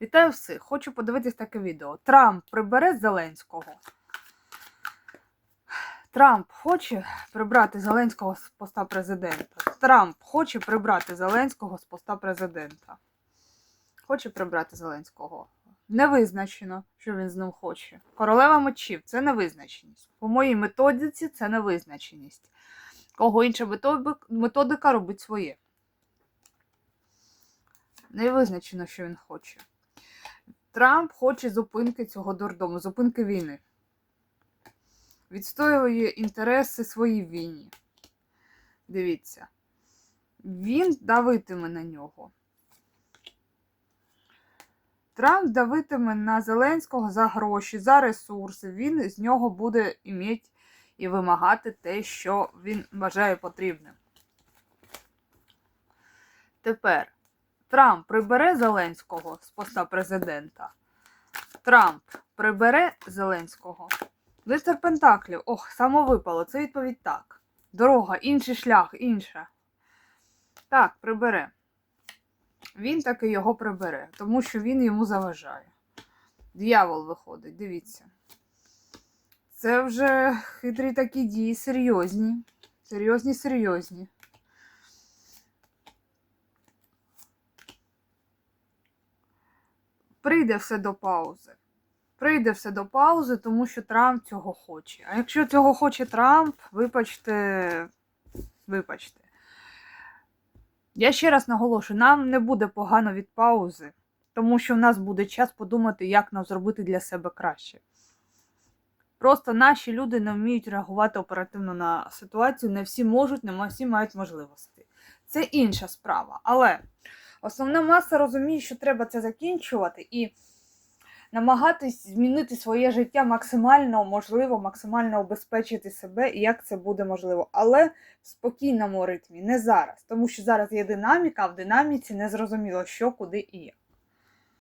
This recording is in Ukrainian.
Вітаю всіх! Хочу подивитись таке відео. Трамп прибере Зеленського. Трамп хоче прибрати Зеленського з поста президента. Трамп хоче прибрати Зеленського з поста президента. Хоче прибрати Зеленського. Не визначено, що він з ним хоче. Королева мечів це невизначеність. По моїй методиці це невизначеність. Кого інша методика робить своє. Не визначено, що він хоче. Трамп хоче зупинки цього дурдому, зупинки війни. Відстоює інтереси свої війні. Дивіться. Він давитиме на нього. Трамп давитиме на Зеленського за гроші, за ресурси. Він з нього буде іметь і вимагати те, що він вважає потрібним. Тепер Трамп прибере Зеленського з поста президента. Трамп прибере Зеленського. Лицар Пентаклів. Ох, самовипало. Це відповідь так. Дорога, інший шлях, інша. Так, прибере. Він таки його прибере, тому що він йому заважає. Д'явол виходить, дивіться. Це вже хитрі такі дії, серйозні. Серйозні, серйозні. Прийде все до паузи. Прийде все до паузи, тому що Трамп цього хоче. А якщо цього хоче Трамп, вибачте, вибачте. Я ще раз наголошую, нам не буде погано від паузи, тому що в нас буде час подумати, як нам зробити для себе краще. Просто наші люди не вміють реагувати оперативно на ситуацію, не всі можуть, не всі мають можливості. Це інша справа. Але основна маса розуміє, що треба це закінчувати і намагатись змінити своє життя максимально можливо, максимально обезпечити себе, і як це буде можливо. Але в спокійному ритмі, не зараз. Тому що зараз є динаміка, а в динаміці не зрозуміло, що, куди і як.